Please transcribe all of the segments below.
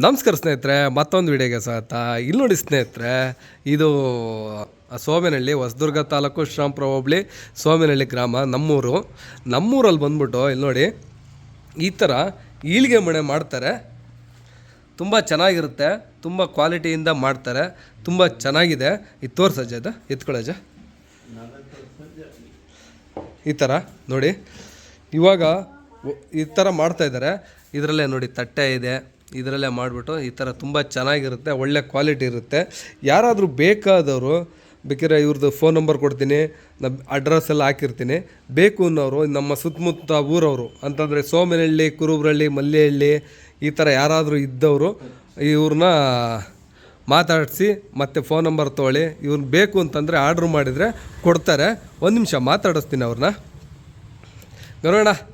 ನಮಸ್ಕಾರ ಸ್ನೇಹಿತರೆ, ಮತ್ತೊಂದು ವಿಡಿಯೋಗೆ ಸ್ವಾಗತ. ಇಲ್ಲಿ ನೋಡಿ ಸ್ನೇಹಿತರೆ, ಇದು ಸೋಮೇನಹಳ್ಳಿ, ಹೊಸದುರ್ಗ ತಾಲೂಕು ಶ್ರಾಂಪುರ ಹೋಬಳಿ, ಸೋಮೇನಹಳ್ಳಿ ಗ್ರಾಮ, ನಮ್ಮೂರು. ನಮ್ಮೂರಲ್ಲಿ ಬಂದ್ಬಿಟ್ಟು ಇಲ್ಲಿ ನೋಡಿ, ಈ ಥರ ಈಳಿಗೆ ಮಣೆ ಮಾಡ್ತಾರೆ. ತುಂಬ ಚೆನ್ನಾಗಿರುತ್ತೆ, ತುಂಬ ಕ್ವಾಲಿಟಿಯಿಂದ ಮಾಡ್ತಾರೆ, ತುಂಬ ಚೆನ್ನಾಗಿದೆ. ಇದು ತೋರ್ಸಜ್ಜ ಅದು ಎತ್ಕೊಳ್ಳಜ್ಜ ಈ ಥರ ನೋಡಿ, ಇವಾಗ ಈ ಥರ ಮಾಡ್ತಾಯಿದ್ದಾರೆ ಇದರಲ್ಲೇ ನೋಡಿ ತಟ್ಟೆ ಇದೆ. ಇದರಲ್ಲೇ ಮಾಡಿಬಿಟ್ಟು ಈ ಥರ ತುಂಬ ಚೆನ್ನಾಗಿರುತ್ತೆ, ಒಳ್ಳೆ ಕ್ವಾಲಿಟಿ ಇರುತ್ತೆ. ಯಾರಾದರೂ ಬೇಕಾದವರು, ಬೇಕಿದ್ರೆ ಇವ್ರದ್ದು ಫೋನ್ ನಂಬರ್ ಕೊಡ್ತೀನಿ ನಮ್ಮ ಅಡ್ರೆಸ್ ಎಲ್ಲ ಹಾಕಿರ್ತೀನಿ. ಬೇಕು ಅನ್ನೋರು, ನಮ್ಮ ಸುತ್ತಮುತ್ತ ಊರವರು, ಅಂತಂದರೆ ಸೋಮನಹಳ್ಳಿ, ಕುರುಬ್ರಹಳ್ಳಿ, ಮಲ್ಲಿಹಳ್ಳಿ, ಈ ಥರ ಯಾರಾದರೂ ಇದ್ದವರು, ಇವ್ರನ್ನ ಮಾತಾಡಿಸಿ, ಮತ್ತು ಫೋನ್ ನಂಬರ್ ತೊಗೊಳ್ಳಿ. ಇವ್ರನ್ನ ಬೇಕು ಅಂತಂದರೆ ಆರ್ಡ್ರ್ ಮಾಡಿದರೆ ಕೊಡ್ತಾರೆ. ಒಂದು ನಿಮಿಷ ಮಾತಾಡಿಸ್ತೀನಿ ಅವ್ರನ್ನ. ಸರ್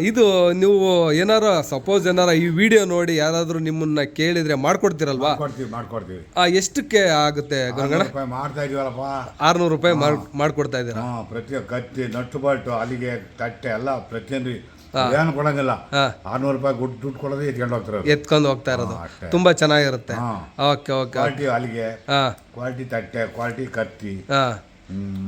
ಇದು ನೀವು ಏನಾರ ಸಪೋಸ್ ಏನಾರ ಈ ವಿಡಿಯೋ ನೋಡಿ ಯಾರಾದರೂ ನಿಮ್ಮನ್ನ ಕೇಳಿದ್ರೆ ಮಾಡ್ಕೊಡ್ತೀರಲ್ವಾ? ಕೊಡ್ತೀವಿ ಮಾಡ್ಕೊಡ್ತೀವಿ. ಆ, ಎಷ್ಟಕ್ಕೆ ಆಗುತ್ತೆ ಗಂಗಣ ಆರ್ನೂರು ರೂಪಾಯಿ ಮಾಡ್ತಾ ಇದೀವಲ್ಲಪ್ಪ. ಆರುನೂರು ರೂಪಾಯಿ ಮಾಡ್ ಮಾಡ್ಕೊಡ್ತಾ ಇದ್ದೀರಾ? ಹಾಂ ಪ್ರತಿ ಕತ್ತಿ ನಟ್ಟು ಬಲ್ಟು ಅಲ್ಲಿಗೆ ತಟ್ಟೆ ಎಲ್ಲ ಪ್ರತಿಯೊಂದು ಏನು ಕೊಡಂಗಿಲ್ಲ. ಆರ್ನೂರು ರೂಪಾಯಿ ಗುಡ್ ದುಡ್ಡು ಕೊಡೋದೇ ಎತ್ಕೊಂಡು ಹೋಗ್ತಾರೆ ಎತ್ಕೊಂಡು ಹೋಗ್ತಾ ಇರೋದು. ತುಂಬಾ ಚೆನ್ನಾಗಿರುತ್ತೆ. ಓಕೆ ಓಕೆ ಕ್ವಾಲಿಟಿ ಅಲ್ಲಿಗೆ ಹಾಂ. ಕ್ವಾಲಿಟಿ ತಟ್ಟೆ ಕ್ವಾಲಿಟಿ ಕತ್ತಿ.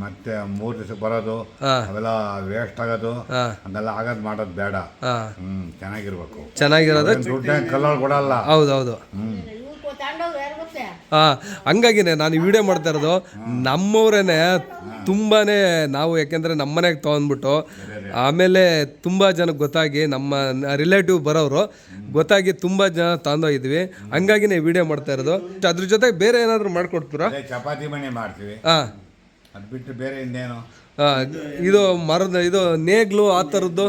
ಮತ್ತೆ ಮೂರು ದಿವಸ ಬರೋದು ಹಾ. ಅವೆಲ್ಲ ವೇಸ್ಟ್ ಆಗೋದು ಹಾ. ಅದೆಲ್ಲ ಆಗೋದು ಮಾಡೋದು ಬೇಡ. ಹಾಂ. ಹ್ಮ್ ಚೆನ್ನಾಗಿರ್ಬೇಕು. ಚೆನ್ನಾಗಿರೋದು ದುಡ್ಡು ಕಲ್ಲಲ್ಲಿ ಕೊಡಲ್ಲ. ಹೌದೌದು. ಹ್ಮ್. ಹಾಂ. ಹಂಗಾಗಿನೇ ನಾನು ಈ ವಿಡಿಯೋ ಮಾಡ್ತಾ ಇರೋದು ನಮ್ಮವ್ರೇನೆ ತುಂಬಾ ನಾವು ಯಾಕೆಂದರೆ ನಮ್ಮ ಮನೆಗೆ ತಗೊಂಡ್ಬಿಟ್ಟು ಆಮೇಲೆ ತುಂಬ ಜನಕ್ಕೆ ಗೊತ್ತಾಗಿ ನಮ್ಮ ರಿಲೇಟಿವ್ ಬರೋರು ಗೊತ್ತಾಗಿ ತುಂಬ ಜನ ತಗೊಂಡೋಗಿದ್ವಿ ಹಂಗಾಗಿನೇ ವಿಡಿಯೋ ಮಾಡ್ತಾ ಇರೋದು. ಅದ್ರ ಜೊತೆಗೆ ಬೇರೆ ಏನಾದರೂ ಮಾಡಿಕೊಡ್ತೀರಾ? ಚಪಾತಿ ಮನೆ ಮಾಡ್ತೀವಿ. ಹಾಂ. ಅದು ಬಿಟ್ಟು ಬೇರೆ ಇನ್ನೇನು? ಇದು ಮರದ ಇದು ನೇಗ್ಲು ಆ ಥರದ್ದು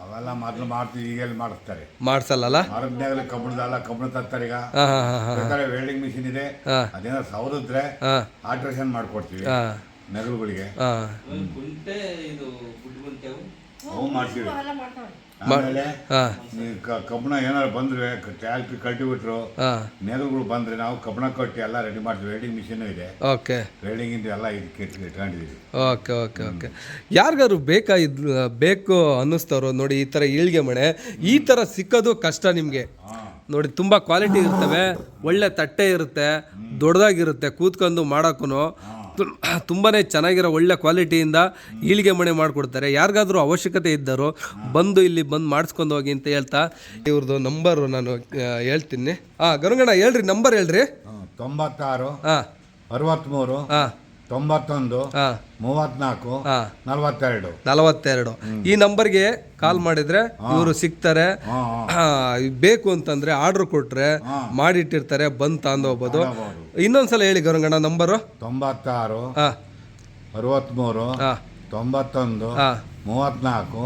ಅವೆಲ್ಲ ಮೊದಲು ಮಾಡ್ತೀವಿ ಈಗೆಲ್ಲ ಮಾಡಿಸ್ತಾರೆ. ಮಾಡ್ಸಲ್ಲಲ್ಲ? ಮರದ್ನಾಗಲಿ ಕಬ್ಬಣದಲ್ಲ ಕಬ್ಬಣ ತರ್ತಾರೆ ಈಗ. ಹಾಂ ಹಾಂ ಹಾಂ ಹಾಂ ಬೇಕಾದ್ರೆ ವೆಲ್ಡಿಂಗ್ ಮಿಷಿನ್ ಇದೆ. ಅದೇನೋ ಸವರಿದ್ರೆ ಆಲ್ಟ್ರೇಷನ್ ಮಾಡ್ಕೊಡ್ತೀವಿ ಹಾಂ. ನಗರುಗಳಿಗೆ ಹಾಂ. ಅವು ಮಾಡ್ತೀವಿ. ಆಮೇಲೆ ಹಾಂ. ಈ ಕ- ಕಬ್ಬಣ ಏನಾರು ಬಂದ್ರೆ ಟ್ಯಾಕ್ಟ್ರಿ ಕಟ್ಟಿಬಿಟ್ರು ಹಾಂ. ನೆಲಗಳು ಬಂದ್ರೆ ನಾವು ಕಬ್ಬಣ ಕಟ್ಟಿ ಎಲ್ಲ ರೆಡಿ ಮಾಡ್ತೀವಿ. ವೆಲ್ಡಿಂಗ್ ಮಿಷಿನ್ ಇದೆ. ಓಕೆ. ವೆಲ್ಡಿಂಗ್ ಇಂದ ಎಲ್ಲ ಇದಕ್ಕೆ ಇಟ್ಕೊಂಡಿದೀವಿ. Okay okay okay. ಯಾರಿಗಾದ್ರು ಬೇಕಾ ಇದ್ ಬೇಕು ಅನ್ನಿಸ್ತವ್ರು ನೋಡಿ ಈ ಥರ ಈಳ್ಗೆ ಮಣೆ. ಈ ಥರ ಸಿಕ್ಕೋದು ಕಷ್ಟ ನಿಮಗೆ. ನೋಡಿ ತುಂಬ ಕ್ವಾಲಿಟಿ ಇರ್ತವೆ ಒಳ್ಳೆ ತಟ್ಟೆ ಇರುತ್ತೆ ದೊಡ್ಡದಾಗಿರುತ್ತೆ ಕೂತ್ಕೊಂಡು ಮಾಡೋಕ್ಕೂ ತುಂಬಾ ಚೆನ್ನಾಗಿರೋ ಒಳ್ಳೆ ಕ್ವಾಲಿಟಿಯಿಂದ ಈಳಿಗೆ ಮಣೆ ಮಾಡಿಕೊಡ್ತಾರೆ. ಯಾರಿಗಾದ್ರೂ ಅವಶ್ಯಕತೆ ಇದ್ದರೂ ಬಂದು ಇಲ್ಲಿ ಬಂದು ಮಾಡಿಸ್ಕೊಂಡು ಹೋಗಿ ಅಂತ ಹೇಳ್ತಾ ಇವ್ರದ್ದು ನಂಬರು ನಾನು ಹೇಳ್ತೀನಿ. ಹಾಂ ಗರುಗಣ್ಣ ಹೇಳ್ರಿ ನಂಬರ್ ಹೇಳ್ರಿ. ತೊಂಬತ್ತಾರು ಹಾಂ ಅರವತ್ತ್ಮೂರು ಹಾಂ ತೊಂಬತ್ತೊಂದು ಮೂವತ್ನಾಲ್ಕು ನಲವತ್ತೆರಡು. ನಲವತ್ತೆರಡು. ಈ ನಂಬರ್ಗೆ ಕಾಲ್ ಮಾಡಿದ್ರೆ ಇವರು ಸಿಗ್ತಾರೆ. ಬೇಕು ಅಂತಂದ್ರೆ ಆರ್ಡರ್ ಕೊಟ್ರೆ ಮಾಡಿಟ್ಟಿರ್ತಾರೆ ಬಂದು ತಗೊಂಡು ಹೋಗ್ಬೋದು. ಇನ್ನೊಂದ್ಸಲ ಹೇಳಿ ಗೌರಂಗಣ್ಣ ನಂಬರು? ತೊಂಬತ್ತಾರು ಅರವತ್ಮೂರು ಅರವತ್ತ್ಮೂರು ಹಾ. ತೊಂಬತ್ತೊಂದು ಹಾ. ಮೂವತ್ನಾಲ್ಕು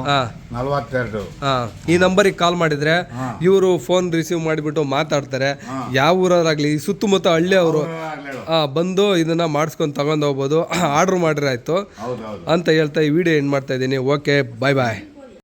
ನಲವತ್ತೆರಡು. ಹಾ. ಈ ನಂಬರಿಗೆ ಕಾಲ್ ಮಾಡಿದ್ರೆ ಇವರು ಫೋನ್ ರಿಸೀವ್ ಮಾಡಿಬಿಟ್ಟು ಮಾತಾಡ್ತಾರೆ. ಯಾವ ಊರಾಗ್ಲಿ ಈ ಸುತ್ತಮುತ್ತ ಹಳ್ಳಿಯವರು. ಅವರು ಬಂದು ಇದನ್ನ ಮಾಡಿಸ್ಕೊಂಡು ತಗೊಂಡು ಹೋಗ್ಬೋದು. ಆರ್ಡರ್ ಮಾಡಿರಾಯ್ತು ಅಂತ ಹೇಳ್ತಾ ಈ ವಿಡಿಯೋ ಏನ್ ಮಾಡ್ತಾ ಇದ್ದೀನಿ. ಓಕೆ ಬಾಯ್ ಬಾಯ್